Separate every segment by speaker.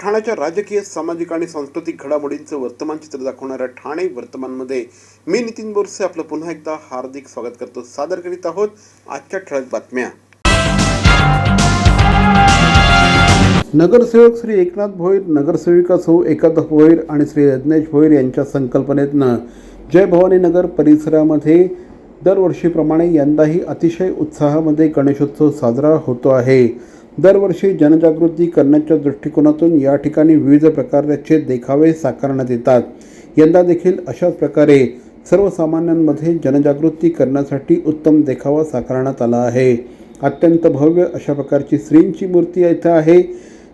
Speaker 1: ठाण्याच्या राजकीय सामाजिक आणि सांस्कृतिक घडामोडींचं वर्तमान चित्र दाखवणाऱ्या ठाणे वर्तमानमध्ये मी नितीन बोरसे आपलं पुन्हा एकदा हार्दिक स्वागत करतो. सादर करीत आहोत आजच्या ठळक बातम्या. नगरसेवक श्री एकनाथ भोईर नगरसेविका सौ एकादश भोईर आणि श्री यज्ञेश भोईर यांच्या संकल्पनेतनं जय भवानी नगर परिसरामध्ये दरवर्षीप्रमाणे यंदाही अतिशय उत्साहामध्ये गणेशोत्सव साजरा होतो आहे. दरवर्षी जनजागृती करण्याच्या दृष्टिकोनातून या ठिकाणी विविध प्रकारचे देखावे साकारण्यात येतात. यंदा देखील अशाच प्रकारे सर्वसामान्यांमध्ये जनजागृती करण्यासाठी उत्तम देखावा साकारण्यात आला आहे. अत्यंत भव्य अशा प्रकारची श्रींची मूर्ती इथं आहे.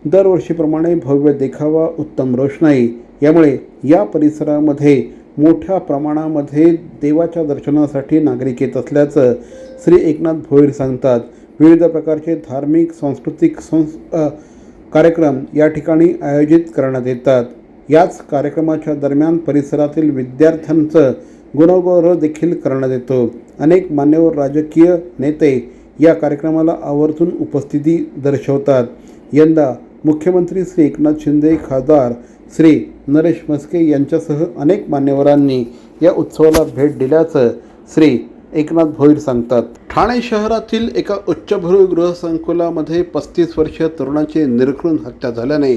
Speaker 1: दरवर्षीप्रमाणे भव्य देखावा उत्तम रोषणाई. यामुळे या परिसरामध्ये मोठ्या प्रमाणामध्ये देवाच्या दर्शनासाठी नागरिक येत असल्याचं श्री एकनाथ भोईर सांगतात. विविध प्रकारचे धार्मिक सांस्कृतिक संस् कार्यक्रम या ठिकाणी आयोजित करण्यात येतात. याच कार्यक्रमाच्या दरम्यान परिसरातील विद्यार्थ्यांचं गुणगौरव देखील करण्यात येतो. अनेक मान्यवर राजकीय नेते या कार्यक्रमाला आवर्जून उपस्थिती दर्शवतात. यंदा मुख्यमंत्री श्री एकनाथ शिंदे खासदार श्री नरेश मस्के यांच्यासह अनेक मान्यवरांनी या उत्सवाला भेट दिल्याचं श्री एकनाथ भोईर सांगतात ठाणे शहरातील एका उच्चभ्रू गृहसंकुलामध्ये पस्तीस वर्षीय तरुणाची निर्घृण हत्या झाल्याने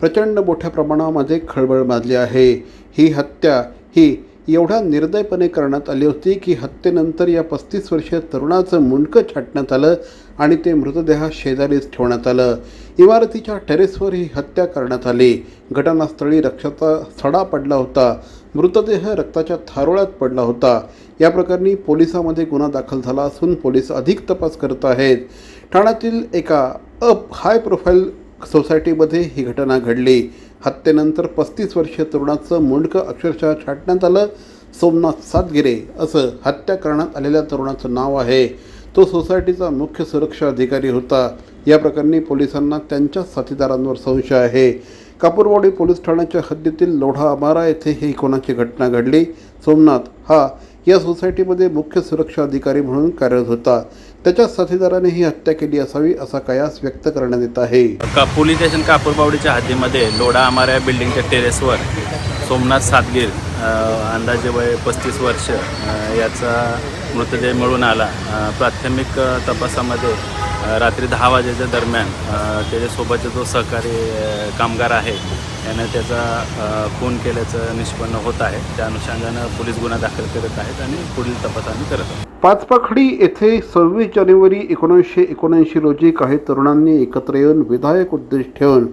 Speaker 1: प्रचंड मोठ्या प्रमाणामध्ये खळबळ माजली आहे. ही हत्या ही एवढ्या निर्दयपणे करण्यात आली होती की हत्येनंतर या पस्तीस वर्षीय तरुणाचं मुंडकं छाटण्यात आलं आणि ते मृतदेहा शेजारीच ठेवण्यात आलं. इमारतीच्या टेरेसवर ही हत्या करण्यात आली. घटनास्थळी रक्षाचा सडा पडला होता. मृतदेह रक्ताच्या थारोळ्यात पडला होता. या प्रकरणी पोलिसामध्ये गुन्हा दाखल झाला असून पोलीस अधिक तपास करत आहेत. ठाण्यातील एका अप हाय प्रोफाईल सोसायटीमध्ये ही घटना घडली. हत्येनंतर पस्तीस वर्षीय तरुणाचं मुंडकं अक्षरशः छाटण्यात आलं. सोमनाथ सातगिरे असं हत्या करण्यात आलेल्या तरुणाचं नाव आहे. तो सोसायटीचा मुख्य सुरक्षा अधिकारी होता. या प्रकरणी पोलिसांना त्यांच्या साथीदारांवर संशय आहे. कापूरवाडी पोलीस ठाण्याच्या हद्दीतील लोढा अमारा येथे ही कोणाची घटना घडली? सोमनाथ हा या सोसायटीमध्ये मुख्य सुरक्षा अधिकारी म्हणून कार्यरत होता. त्याच्या साथीदाराने ही हत्या केली असावी असा कयास व्यक्त करण्यात येत आहे.
Speaker 2: का पोलीस स्टेशन कापूरबावडीच्या हद्दीमध्ये लोढा अमारा या बिल्डिंगच्या टेरेसवर सोमनाथ सातगीर अंदाजे वय पस्तीस वर्ष याचा मृतदेह मिळून आला. प्राथमिक तपासामध्ये रात्री दहा वाजेच्या दरम्यान त्याच्यासोबतचा जो सहकारी कामगार आहे यानं त्याचा खून केल्याचं निष्पन्न होत आहे. त्या अनुषंगानं पोलीस गुन्हा दाखल करत आहेत आणि पुढील तपास आम्ही करत आहोत.
Speaker 1: पाचपाखडी येथे सव्वीस जानेवारी एकोणीसशे एकोणऐंशी रोजी काही तरुणांनी एकत्र येऊन विधायक उद्देश ठेवून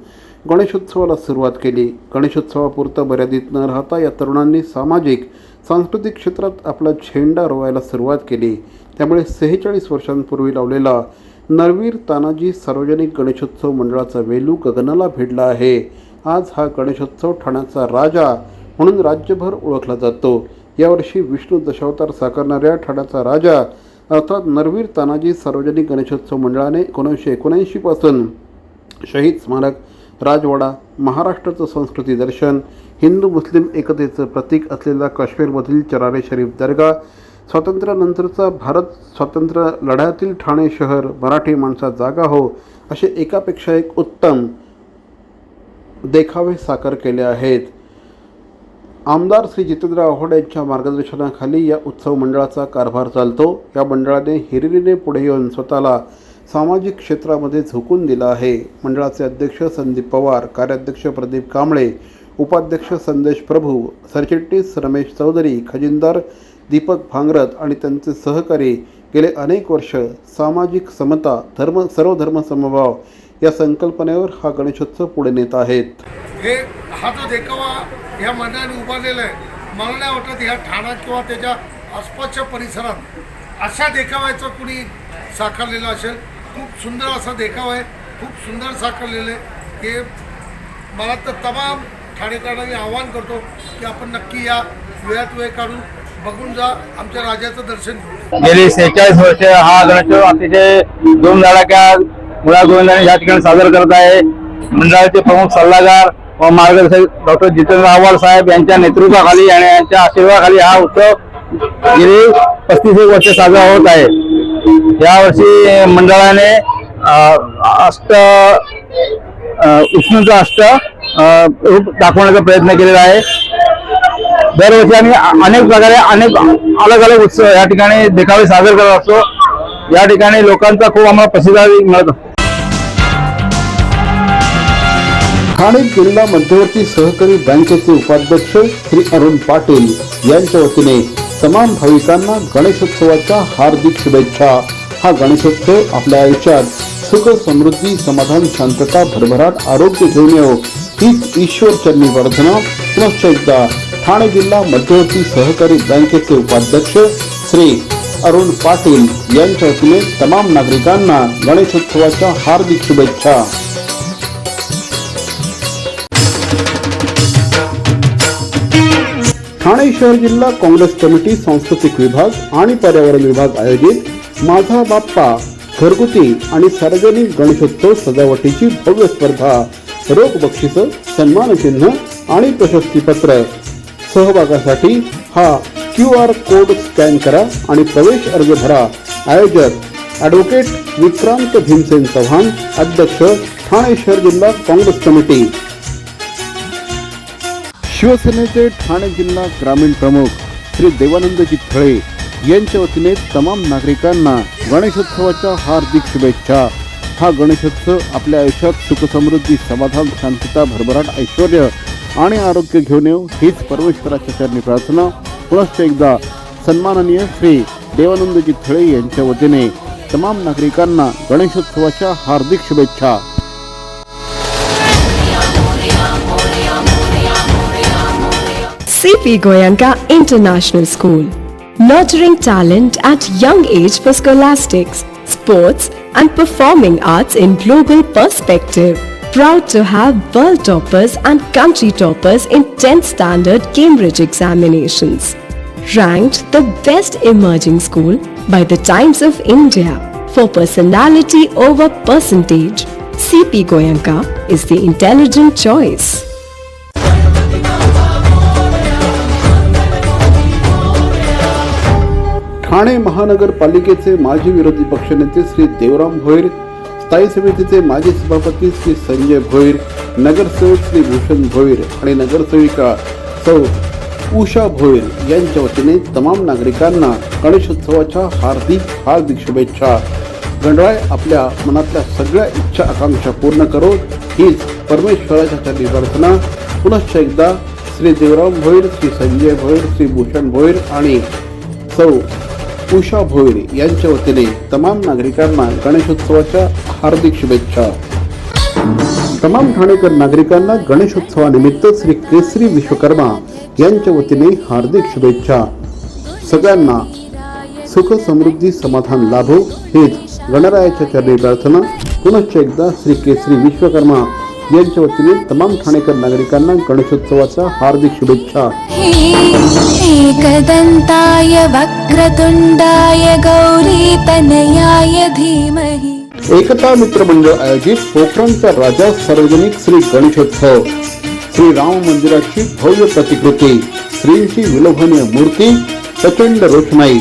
Speaker 1: गणेशोत्सवाला सुरुवात केली. गणेशोत्सवापुरतं मर्यादित न राहता या तरुणांनी सामाजिक सांस्कृतिक क्षेत्रात आपला झेंडा रोवायला सुरुवात केली. त्यामुळे सेहेचाळीस वर्षांपूर्वी लावलेला नरवीर तानाजी सार्वजनिक गणेशोत्सव मंडळाचा वेलू गगनाला भिडला आहे. आज हा गणेशोत्सव ठाण्याचा राजा म्हणून राज्यभर ओळखला जातो. यावर्षी विष्णू दशावतार साकारणाऱ्या ठाण्याचा राजा अर्थात नरवीर तानाजी सार्वजनिक गणेशोत्सव मंडळाने एकोणीसशे एकोणऐंशीपासून शहीद स्मारक राजवाडा महाराष्ट्राचं संस्कृती दर्शन हिंदू मुस्लिम एकतेचं प्रतीक असलेला काश्मीरमधील चरारे शरीफ दर्गा स्वातंत्र्यानंतरचा भारत स्वातंत्र्य लढ्यातील ठाणे शहर मराठी माणसा जागा हो असे एकापेक्षा एक उत्तम देखावे साकार केले आहेत. आमदार श्री जितेंद्र आव्हाड यांच्या मार्गदर्शनाखाली या उत्सव मंडळाचा कारभार चालतो. या मंडळाने हिरिरीने पुढे येऊन स्वतःला सामाजिक क्षेत्रामध्ये झोकून दिला आहे. मंडळाचे अध्यक्ष संदीप पवार कार्याध्यक्ष प्रदीप कांबळे उपाध्यक्ष संदेश प्रभू सरचिटणीस रमेश चौधरी खजिनदार दीपक भांगरत आणि त्यांचे सहकारी गेले अनेक वर्ष सामाजिक समता धर्म सर्व धर्म समभाव या संकल्पनेवर हा गणेशोत्सव पुढे नेत आहेत.
Speaker 3: हे हा जो देखावा ह्या मंडळाने उभारलेला आहे मला नाही वाटत ह्या ठाणा किंवा त्याच्या आसपासच्या परिसरात अशा देखाव्याचं कुणी साकारलेलं असेल. खूप सुंदर असा देखावा आहे खूप सुंदर साकारलेलं आहे. हे मला तर तमाम ठाणेकरांना मी आवाहन करतो की आपण नक्की या वेळात वेळ काढून बघून जा आमच्या राजाचं दर्शन
Speaker 4: गेली सेहेचाळीस वर्ष हा गणेशोत्सव अतिशय धूमधडाक्या मुळा गोविंदाने या ठिकाणी सादर करत आहे. मंडळाचे प्रमुख सल्लागार व मार्गदर्शक डॉक्टर जितेंद्र आव्हाड साहेब यांच्या नेतृत्वाखाली आणि यांच्या आशीर्वादाखाली हा उत्सव गेली पस्तीस एक वर्ष साजरा होत आहे. यावर्षी मंडळाने अष्ट अं, उष्णता अष्ट रूप दाखवण्याचा प्रयत्न केलेला आहे. दरवर्षी आम्ही अनेक प्रकारे अनेक अलग अलग उत्सव या ठिकाणी देखावे सादर करत असतो. या ठिकाणी लोकांचा खूप आम्हाला प्रतिसाद मिळत असतो.
Speaker 1: ठाणे जिल्हा मध्यवर्ती सहकारी बँकेचे उपाध्यक्ष श्री अरुण पाटील यांच्या वतीने तमाम भाविकांना गणेशोत्सवाच्या हार्दिक शुभेच्छा. हा गणेशोत्सव आपल्या आयुष्यात सुख समृद्धी समाधान शांतता भरभराट आरोग्य घेऊन येऊ हीच ईश्वर चरणी प्रार्थना. पुनश्च एकदा ठाणे जिल्हा मध्यवर्ती सहकारी बँकेचे उपाध्यक्ष श्री अरुण पाटील यांच्या वतीने तमाम नागरिकांना गणेशोत्सवाच्या हार्दिक शुभेच्छा. ठाणे शहर जिल्हा काँग्रेस कमिटी सांस्कृतिक विभाग आणि पर्यावरण विभाग आयोजित माझा बाप्पा घरगुती आणि सार्वजनिक गणेशोत्सव सजावटीची भव्य स्पर्धा रोख बक्षिस सन्मानचिन्ह आणि प्रशस्तीपत्र. सहभागासाठी हा क्यू आर कोड स्कॅन करा आणि प्रवेश अर्ज भरा. आयोजक ॲडव्होकेट विक्रांत भीमसेन चव्हाण अध्यक्ष ठाणे शहर जिल्हा काँग्रेस कमिटी. शिवसेनेचे ठाणे जिल्हा ग्रामीण प्रमुख श्री देवानंदजी थळे यांच्या वतीने तमाम नागरिकांना गणेशोत्सवाच्या हार्दिक शुभेच्छा. हा गणेशोत्सव आपल्या आयुष्यात सुखसमृद्धी समाधान शांतता भरभराट ऐश्वर आणि आरोग्य घेऊन येऊ हीच परमेश्वराच्या चरणी प्रार्थना पुनश्च एकदा सन्माननीय श्री देवानंदजी थळे यांच्या वतीने तमाम नागरिकांना गणेशोत्सवाच्या हार्दिक शुभेच्छा
Speaker 5: CP Goyanka International School. Nurturing talent at young age for scholastics, sports, and performing arts in global perspective. Proud to have world toppers and country toppers in 10th standard Cambridge examinations. Ranked the best emerging school by the Times of India for personality over percentage. CP Goyanka is the intelligent choice.
Speaker 1: Thane महानगरपालिकेचे माजी विरोधी पक्षनेते श्री देवराम भोईर स्थायी समितीचे माजी सभापती श्री संजय भोईर नगरसेवक श्री भूषण भोईर आणि नगरसेविका सौ उषा भोईर यांच्या वतीने तमाम नागरिकांना गणेशोत्सवाच्या हार्दिक हार्दिक शुभेच्छा. गणराय आपल्या मनातल्या सगळ्या इच्छा आकांक्षा पूर्ण करो. हीच परमेश्वराच्या चरणी प्रार्थना. पुनश्च एकदा श्री देवराम भोईर श्री संजय भोईर श्री भूषण भोईर आणि सौ उषा भोईर यांच्या वतीने तमाम नागरिकांना गणेशोत्सवाच्या हार्दिक शुभेच्छा. तमाम ठाणेकर नागरिकांना गणेशोत्सवानिमित्त श्री केसरी विश्वकर्मा यांच्या वतीने हार्दिक शुभेच्छा. सगळ्यांना सुख समृद्धी समाधान लाभो हेच गणरायाच्या चरणी प्रार्थना. पुनश्च एकदा श्री केसरी विश्वकर्मा यांच्या वतीने तमाम ठाणेकर नागरिकांना गणेशोत्सवाच्या हार्दिक शुभेच्छा.
Speaker 6: एकदन्ताय वक्रतुण्डाय गौरीतनयाय धीमहि।
Speaker 1: एकता मित्र मंडळ आयोजित पोखरणचा राजा सार्वजनिक श्री गणेशोत्सव. श्री राम मंदिराची भव्य प्रतिकृती श्रींची विलोभनीय मूर्ती प्रचंड रोषणाई.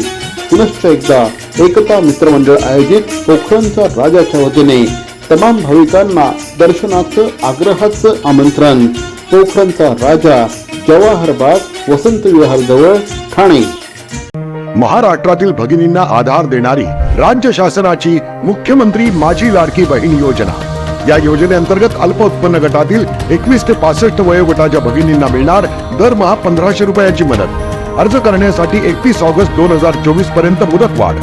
Speaker 1: पुनश्च एकदा एकता मित्र मंडळ आयोजित पोखरणचा राजाच्या वतीने तमाम भाविकांना दर्शनाचं आग्रहाचं आमंत्रण. पोखरणचा राजा जवाहर बाग वसंत विहार जवळ ठाणे.
Speaker 7: महाराष्ट्रातील भगिनींना आधार देणारी राज्य शासनाची मुख्यमंत्री माझी लाडकी बहीण योजना. या योजनेअंतर्गत अल्प उत्पन्न गटातील एकवीस ते पासष्ट वयोगटाच्या भगिनींना मिळणार दरमहा पंधराशे रुपयाची मदत. अर्ज करण्यासाठी एकतीस ऑगस्ट दोन हजार चोवीसपर्यंत मुदतवाढ.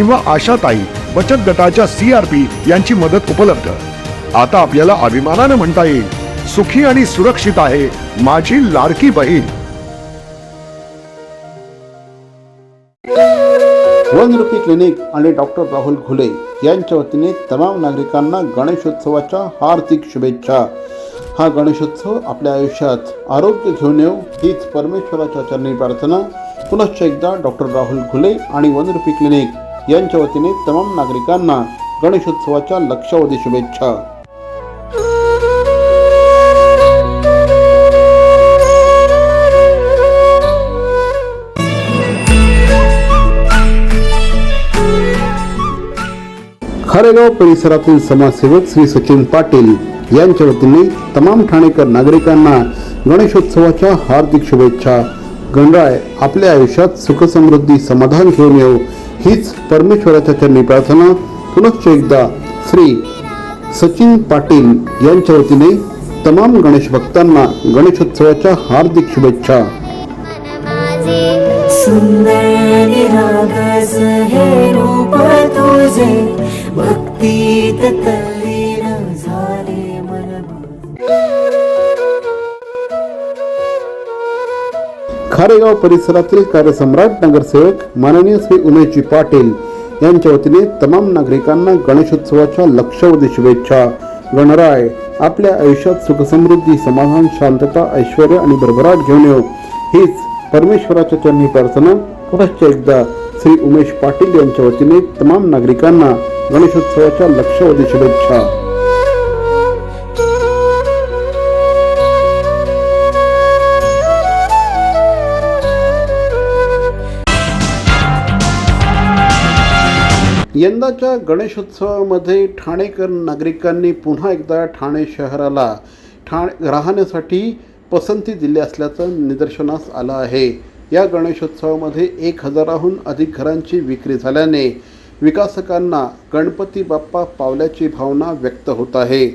Speaker 7: किंवा आशाताई बचत गटाच्या सीआरपी यांची मदत उपलब्ध. आता आपल्याला अभिमानानं म्हणता येईल सुखी आणि सुरक्षित आहे माझी लाडकी बहीण.
Speaker 1: वनरुपी क्लिनिक आणि डॉक्टर राहुल घुले यांच्या वतीने तमाम नागरिकांना गणेशोत्सवाच्या हार्दिक शुभेच्छा. हा गणेशोत्सव आपल्या आयुष्यात आरोग्य घेऊन येऊ हीच परमेश्वराच्या चरणी प्रार्थना. पुनश्च एकदा डॉक्टर राहुल घुले आणि वनरुपी क्लिनिक यांच्या वतीने तमाम नागरिकांना गणेशोत्सवाच्या लक्षावधी शुभेच्छा. खारेगाव परिसरातील समाजसेवक श्री सचिन पाटील यांच्या वतीने तमाम ठाणेकर नागरिकांना गणेशोत्सवाच्या हार्दिक शुभेच्छा. गणराय आपल्या आयुष्यात सुखसमृद्धी समाधान घेऊन येऊ. हीच परमेश्वराच्या चरणी प्रार्थना. पुनश्च एकदा श्री सचिन पाटील यांच्या वतीने तमाम गणेश भक्तांना गणेशोत्सवाच्या हार्दिक शुभेच्छा.
Speaker 8: सुंदर हे रूप तुझे. भक्तीत
Speaker 1: खारेगाव परिसरातील कार्यसम्राट नगरसेवक माननीय श्री उमेशजी पाटील यांच्या वतीने तमाम नागरिकांना गणेशोत्सवाच्या लक्षावधी शुभेच्छा. गणराय आपल्या आयुष्यात सुखसमृद्धी समाधान शांतता ऐश्वर आणि भरभराट घेऊन येऊ हीच परमेश्वराच्या चरणी प्रार्थना. पुनश्च एकदा श्री उमेश पाटील यांच्या वतीने तमाम नागरिकांना गणेशोत्सवाच्या लक्षावधी शुभेच्छा. यंदाच्या गणेशोत्सवामध्ये ठाणेकर नागरिकांनी पुन्हा एकदा ठाणे शहराला ठाणे राहण्यासाठी पसंती दिली असल्याचं निदर्शनास आलं आहे. या गणेशोत्सवामध्ये एक हजाराहून अधिक घरांची विक्री झाल्याने विकासकांना गणपती बाप्पा पावल्याची भावना व्यक्त होत आहे.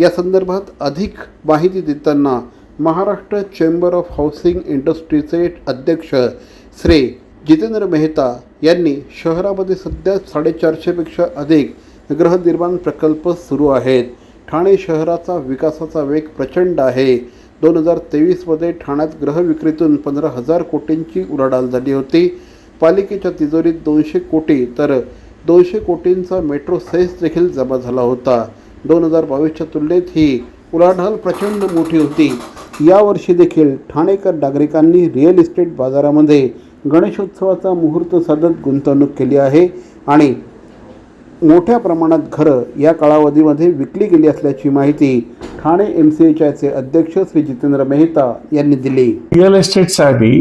Speaker 1: या संदर्भात अधिक माहिती देताना महाराष्ट्र चेंबर ऑफ हाऊसिंग इंडस्ट्रीचे अध्यक्ष श्री जितेंद्र मेहता यांनी शहरामध्ये सध्या साडेचारशेपेक्षा अधिक गृहनिर्माण प्रकल्प सुरू आहेत. ठाणे शहराचा विकासाचा वेग प्रचंड आहे. दोन हजार तेवीसमध्ये ठाण्यात गृहविक्रीतून पंधरा हजार कोटींची उलाढाल झाली होती. पालिकेच्या तिजोरीत दोनशे कोटी तर दोनशे कोटींचा मेट्रो सेस देखील जमा झाला होता. दोन हजार बावीसच्या तुलनेत ही उलाढाल प्रचंड मोठी होती. यावर्षी देखील ठाणेकर नागरिकांनी रिअल इस्टेट बाजारामध्ये गणेशोत्सवाचा मुहूर्त साधत गुंतवणूक केली आहे आणि मोठ्या प्रमाणात घरं या कालावधीमध्ये विकली गेली असल्याची माहिती ठाणे एम सी एचआयचे अध्यक्ष श्री जितेंद्र मेहता यांनी दिली.
Speaker 9: रिअल एस्टेटसाठी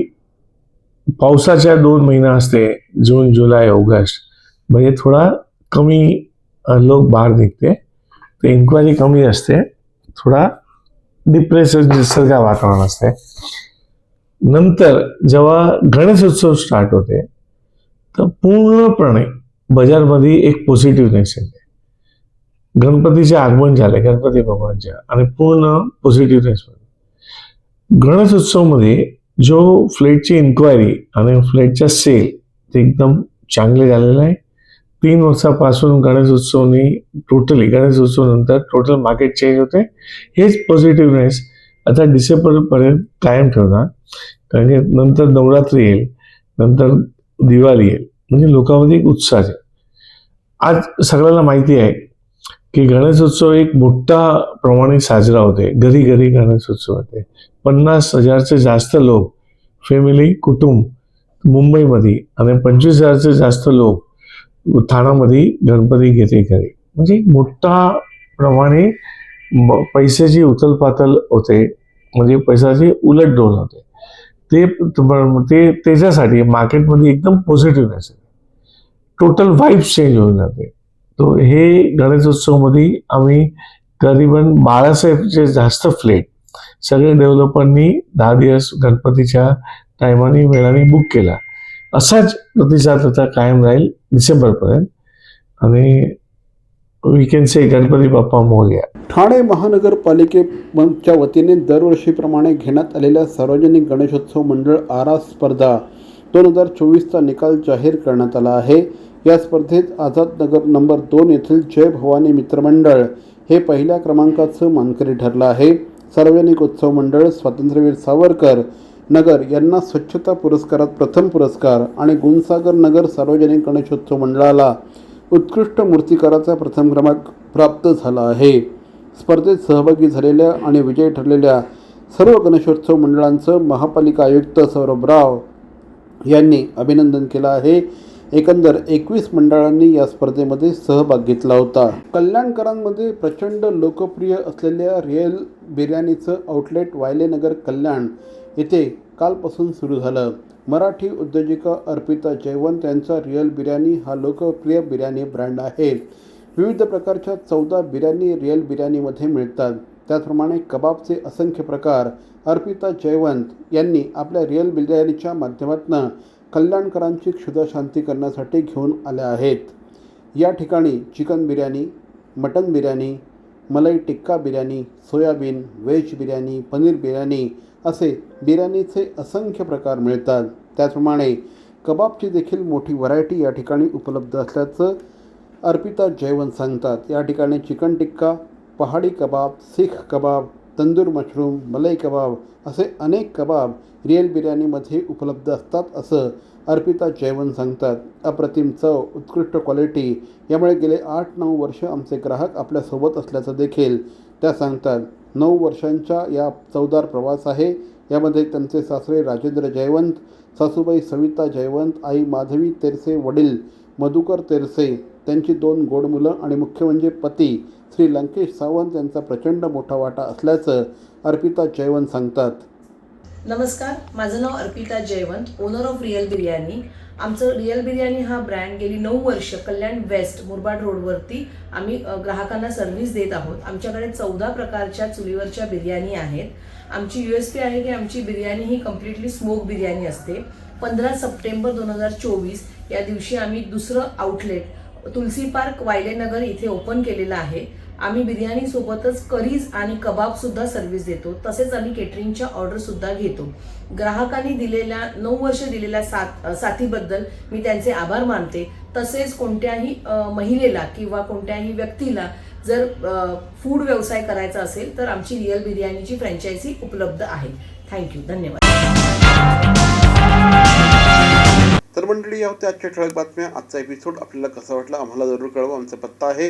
Speaker 9: पावसाच्या दोन महिना असते जून जुलै ऑगस्ट. म्हणजे थोडा कमी लोक बाहेर निघते. तर इन्क्वायरी कमी असते थोडा डिप्रेस निसर्ग वातावरण असते. नंतर जेव्हा गणेशोत्सव स्टार्ट होते तर पूर्णपणे बाजारमध्ये एक पॉझिटिव्हनेस येते. गणपतीचे आगमन झाले गणपती बाबांच्या आणि पूर्ण पॉझिटिव्हनेस गणेशोत्सवमध्ये जो फ्लेटची इन्क्वायरी आणि फ्लॅटचा सेल ते एकदम चांगले झालेलं आहे. तीन वर्षापासून गणेशोत्सवनी टोटली गणेशोत्सव नंतर टोटल मार्केट चेंज होते. हेच पॉझिटिव्हनेस आता डिसेंबरपर्यंत कायम ठेवणार. कारण की नंतर नवरात्री येईल नंतर दिवाळी येईल. म्हणजे लोकांमध्ये एक उत्साह आहे. आज सगळ्यांना माहिती आहे की गणेशोत्सव एक मोठा प्रमाणे साजरा होते घरी घरी गणेशोत्सव होते पन्नास हजारचे जास्त लोक फॅमिली कुटुंब मुंबईमध्ये आणि पंचवीस हजारचे जास्त लोक ठाण्यामध्ये गणपती घेते घरी. म्हणजे मोठा प्रमाणे पैशाची उथलपाथल होते म्हणजे पैशाची उलटडोल होते. ते ते त्याच्यासाठी मार्केटमध्ये एकदम पॉझिटिव्हनेस आहे टोटल वाईब्स चेंज होऊन जाते. तो हे गणेशोत्सवमध्ये आम्ही करीबन बाळासाहेबचे जास्त फ्लेट सगळे डेव्हलपरनी दहा दिवस गणपतीच्या टायमाने वेळाने बुक केला. असाच प्रतिसाद आता कायम राहील डिसेंबरपर्यंत. आणि we can say Ganpati Bappa Morya
Speaker 1: Thane महानगरपालिकेच्या वतीने दरवर्षीप्रमाणे घेण्यात आलेल्या सार्वजनिक गणेशोत्सव मंडळ आरा स्पर्धा दोन हजार चोवीसचा निकाल जाहीर करण्यात आला आहे. या स्पर्धेत आझाद नगर नंबर दोन येथील जय भवानी मित्रमंडळ हे पहिल्या क्रमांकाचं मानकरी ठरलं आहे. सार्वजनिक उत्सव मंडळ स्वातंत्र्यवीर सावरकर नगर यांना स्वच्छता पुरस्कारात प्रथम पुरस्कार आणि गुणसागर नगर सार्वजनिक गणेशोत्सव मंडळाला उत्कृष्ट मूर्तिकाराचा प्रथम क्रमांक प्राप्त झाला आहे. स्पर्धेत सहभागी झालेल्या आणि विजयी ठरलेल्या सर्व गणेशोत्सव मंडळांचं महापालिका आयुक्त सौरभ राव यांनी अभिनंदन केलं आहे. एकंदर एकवीस मंडळांनी या स्पर्धेमध्ये सहभाग घेतला होता. कल्याणकरांमध्ये प्रचंड लोकप्रिय असलेल्या रिअल बिर्याणीचं आउटलेट वायलेनगर कल्याण येथे कालपासून सुरू झालं. मराठी उद्योजिका अर्पिता जयवंत यांचा रिअल बिर्याणी हा लोकप्रिय बिर्याणी ब्रँड आहे. विविध प्रकारच्या चौदा बिर्याणी रिअल बिर्याणीमध्ये मिळतात. त्याचप्रमाणे कबाबचे असंख्य प्रकार अर्पिता जयवंत यांनी आपल्या रिअल बिर्याणीच्या माध्यमातून कल्याणकरांची क्षुधा करण्यासाठी घेऊन आल्या आहेत. या ठिकाणी chicken biryani mutton biryani malai tikka biryani soybean veg biryani paneer biryani असे बिर्याणीचे असंख्य प्रकार मिळतात. त्याचप्रमाणे कबाबची देखील मोठी व्हरायटी या ठिकाणी उपलब्ध असल्याचं अर्पिता जयवंत सांगतात. या ठिकाणी चिकन टिक्का पहाडी कबाब सीख कबाब तंदूर मशरूम मलई कबाब असे अनेक कबाब रिअल बिर्याणीमध्ये उपलब्ध असतात असं अर्पिता जयवंत सांगतात. अप्रतिम चव उत्कृष्ट क्वालिटी यामुळे गेले आठ नऊ वर्ष आमचे ग्राहक आपल्यासोबत असल्याचं देखील त्या सांगतात. नऊ वर्षांच्या या चवदार प्रवास आहे. यामध्ये त्यांचे सासरे राजेंद्र जयवंत सासूबाई सविता जयवंत आई माधवी तेरसे वडील मधुकर तेरसे त्यांची दोन गोड मुलं आणि मुख्य म्हणजे पती श्री लंकेश सावंत यांचा प्रचंड मोठा वाटा असल्याचं अर्पिता जयवंत सांगतात.
Speaker 10: नमस्कार माझं नाव Arpita Jaywant owner of real biryani आमचं रिअल बिर्याणी हा ब्रँड गेली नऊ वर्ष कल्याण वेस्ट मुरबाड रोडवरती आम्ही ग्राहकांना सर्व्हिस देत आहोत. आमच्याकडे चौदा प्रकारच्या चुलीवरच्या बिर्याणी आहेत. आमची यू एस पी आहे की आमची बिर्याणी ही कम्प्लिटली स्मोक बिर्याणी असते. पंधरा सप्टेंबर दोन हजार चोवीस या दिवशी आम्ही दुसरं आउटलेट तुलसी पार्क वायलेनगर इथे ओपन केलेलं आहे. आम्ही बिर्याणीसोबतच करीज आणि कबाबसुद्धा सर्व्हिस देतो. तसेच आम्ही केटरिंगच्या ऑर्डरसुद्धा घेतो. ग्राहकांनी दिलेल्या नऊ वर्ष दिलेल्या साथ साथीबद्दल मी त्यांचे आभार मानते. तसेच कोणत्याही महिलेला किंवा कोणत्याही व्यक्तीला जर फूड व्यवसाय करायचा असेल तर आमची रिअल बिर्याणीची फ्रँचायझी उपलब्ध आहे. थँक्यू धन्यवाद.
Speaker 1: तर मंडळी या होत्या आजच्या ठळक बातम्या. आजचा एपिसोड आपल्याला कसा वाटला आम्हाला जरूर कळवा. आमचा पत्ता आहे